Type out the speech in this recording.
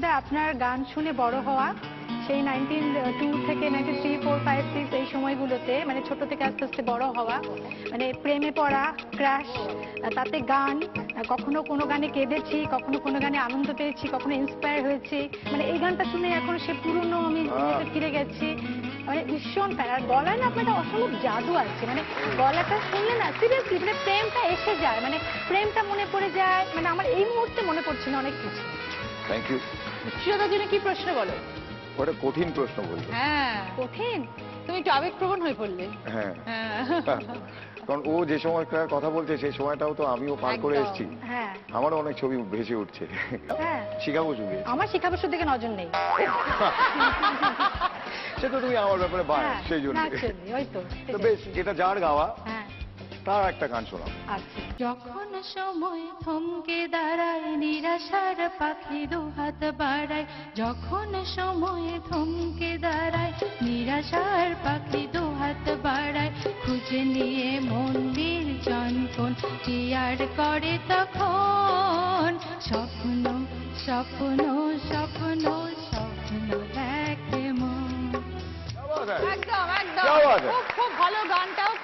ঋষিদা আপনার গান শুনে বড় হওয়া সেই নাইনটিন টু থেকে nineteen three four five six এই সময়গুলোতে মানে ছোট থেকে আস্তে আস্তে বড় হওয়া মানে প্রেমে পড়া ক্র্যাশ তাতে গান কখনো কোনো গানে কেঁদেছি কখনো কোনো গানে আনন্দ পেয়েছি কখনো ইন্সপায়ার হয়েছি মানে এই গানটা শুনে এখন সে পুরনো আমি ফিরে গেছি মানে ভীষণ ফ্যান আর গলায় না আপনার অসম্ভব জাদু আছে মানে গলাটা শুনলে না সিরিয়াসলি মানে প্রেমটা এসে যায় মানে প্রেমটা মনে পড়ে যায় মানে আমার এই মুহূর্তে মনে পড়ছে না অনেক কিছু। থ্যাংক ইউ শ্রীলতার জন্য কি প্রশ্ন বলো? ওটা কঠিন প্রশ্ন বলব হ্যাঁ। কঠিন? তুমি একটু আবেগপ্রবণ হয়ে পড়লে। হ্যাঁ। হ্যাঁ। কারণ ও যে সময়কার কথা বলছে সেই সময়টাও তো আমিও পার করে এসেছি। হ্যাঁ। আমারও অনেক ছবি ভেসে উঠছে। হ্যাঁ। শিখাবো ছবি আমার শিক্ষাবর্ষের দিকে নজর নেই। সে তো তুমি আমার ব্যাপারে বাই হ্যাঁ, সেই জন্য। naturally, ওই তো। তো বেশ এটা যার গাওয়া হ্যাঁ। তার একটা গান শোনাবো আচ্ছা। যখন সময় থমকে দাঁড়ায় নিরাশার পাখি দুহাত বাড়ায়। যখন সময় থমকে দাঁড়ায় নিরাশার পাখি দুহাত বাড়ায়। খুঁজে নিয়ে মন্দির চনকন চিয়ার করে তখন? স্বপ্ন স্বপ্ন স্বপ্ন স্বপ্ন দেখে মন। একদম একদম। খুব ভালো গানটাও